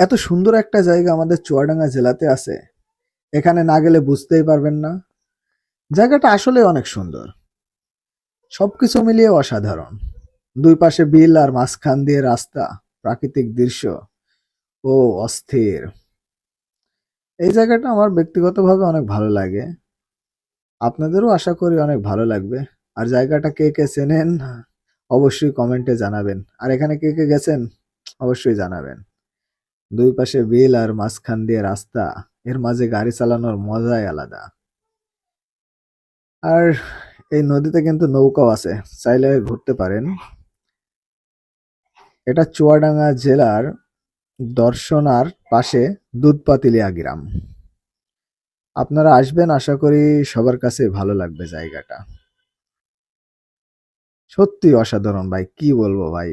এত সুন্দর একটা জায়গা আমাদের চুয়াডাঙ্গা জেলাতে আছে। এখানে না গেলে বুঝতেই পারবেন না। জায়গাটা আসলে অনেক সুন্দর। সবকিছু মিলিয়ে অসাধারণ। দুই পাশে বিল আর মাঝখান দিয়ে রাস্তা, প্রাকৃতিক দৃশ্য। ও, অস্থির। এই জায়গাটা আমার ব্যক্তিগতভাবে অনেক ভালো লাগে। আপনাদেরও আশা করি অনেক ভালো লাগবে। আর জায়গাটা কে কে চেনেন, অবশ্যই কমেন্টে জানাবেন। আর এখানে কে কে গেছেন, অবশ্যই জানাবেন। দুই পাশে বিল আর মাঝখান দিয়ে রাস্তা, এর মাঝে গাড়ি চালানোর মজাই আলাদা। আর এই নদীতে কিন্তু নৌকাও আছে, চাইলে ঘুরতে পারেন। এটা চুয়াডাঙ্গা জেলার দর্শনার পাশে দুধপাতিলিয়া গ্রাম। আপনারা আসবেন, আশা করি সবার কাছে ভালো লাগবে জায়গাটা। সত্যি অসাধারণ ভাই, কি বলব ভাই?